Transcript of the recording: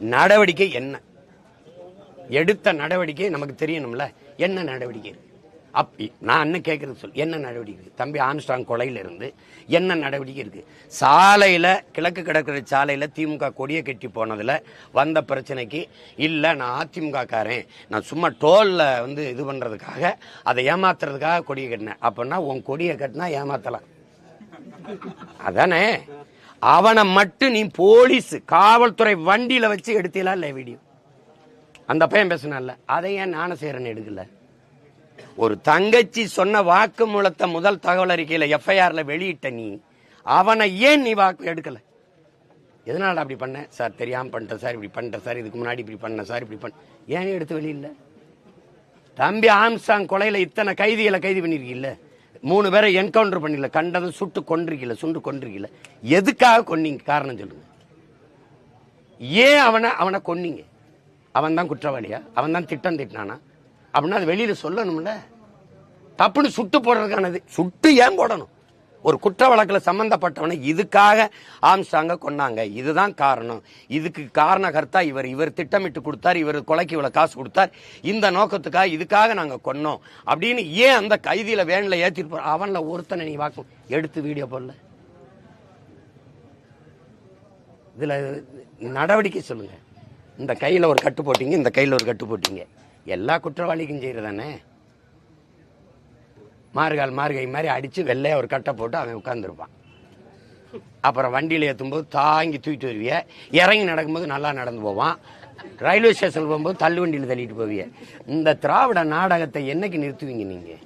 நடவடிக்கை என்ன? எடுத்த நடவடிக்கை நமக்கு தெரியணும்ல. என்ன நடவடிக்கை? இருக்கு அப்படி நான் என்ன கேட்கறது சொல் என்ன நடவடிக்கை இருக்கு? தம்பி ஆம்ஸ்டாங் கொலையில இருந்து என்ன நடவடிக்கை இருக்கு? சாலையில கிழக்கு கடற்கரை சாலையில திமுக கொடியை கட்டி போனதுல வந்த பிரச்சனைக்கு இல்லை நான் அதிமுக காரன் நான் சும்மா டோல்ல வந்து இது பண்றதுக்காக அதை ஏமாத்துறதுக்காக கொடியை கட்டினேன். அப்படின்னா உன் கொடியை கட்டினா ஏமாத்தலாம். அதானே? அவனை மட்டும் நீ போலீஸ் காவல்துறை வண்டியில் வச்சு எடுத்தீங்களா இல்லை வீடியோ? அந்த பையன் பேசினால அதை ஏன் ஞானசேரன் எடுக்கல? ஒரு தங்கச்சி சொன்ன வாக்குமூலத்தை முதல் தகவல் அறிக்கையில் எஃப்ஐஆர்ல வெளியிட்ட நீ அவனை ஏன் நீ வாக்கு எடுக்கல? எதனால அப்படி பண்ண? சார் தெரியாமல் பண்ணிட்டேன் சார் இப்படி பண்ணிட்டேன் சார் இதுக்கு முன்னாடி இப்படி பண்ண சார் இப்படி பண்ண. ஏன் எடுத்து வெளியில? தம்பி ஆம்சாங் கொலையில் இத்தனை கைதிகளை கைது பண்ணிருக்கீல்ல மூணு பேரை என்கவுண்டர் பண்ணிக்கல. கண்டதும் சுட்டு கொன்றிருக்கல சுண்டு கொன்றிருக்கல எதுக்காக கொன்னீங்க? காரணம் சொல்லுங்க. ஏன் அவனை அவனை கொன்னீங்க? அவன் தான் குற்றவாளியா? அவன் தான் திட்டம் திட்டினானா? அப்படின்னா அது வெளியில சொல்லணும்ல. தப்புன்னு சுட்டு போடுறதுக்கானது. சுட்டு ஏன் போடணும்? ஒரு குற்ற வழக்கில் சம்பந்தப்பட்டவனை இதுக்காக ஆம்ஸ்டாங்க கொன்னாங்க. இதுதான் காரணம். இதுக்கு காரண கர்த்தா இவர் இவர் திட்டமிட்டு கொடுத்தார் இவர் கொலைக்கு இவ்வளவு காசு கொடுத்தார். இந்த நோக்கத்துக்காக இதுக்காக நாங்கள் கொன்னோம். அப்படின்னு ஏன் அந்த கைதியில வேனில் ஏற்றிட்டு போற அவன்ல ஒருத்தனை நீ வாக்கும் எடுத்து வீடியோ போடல. இதுல நடவடிக்கை சொல்லுங்க. இந்த கையில ஒரு கட்டு போட்டீங்க இந்த கையில ஒரு கட்டு போட்டீங்க. எல்லா குற்றவாளிக்கும் செய்யறதானே? மார்கால் மார்கை மாதிரி அடித்து வெள்ளையாக ஒரு கட்டை போட்டு அவன் உட்காந்துருப்பான் அப்புறம் வண்டியில் ஏற்றும்போது தாங்கி தூக்கிட்டு வருவிய. இறங்கி நடக்கும்போது நல்லா நடந்து போவான். ரயில்வே ஸ்டேஷன் போகும்போது தள்ளு வண்டியில் தள்ளிட்டு போவிய. இந்த திராவிட நாடகத்தை என்னைக்கு நிறுத்துவீங்க நீங்கள்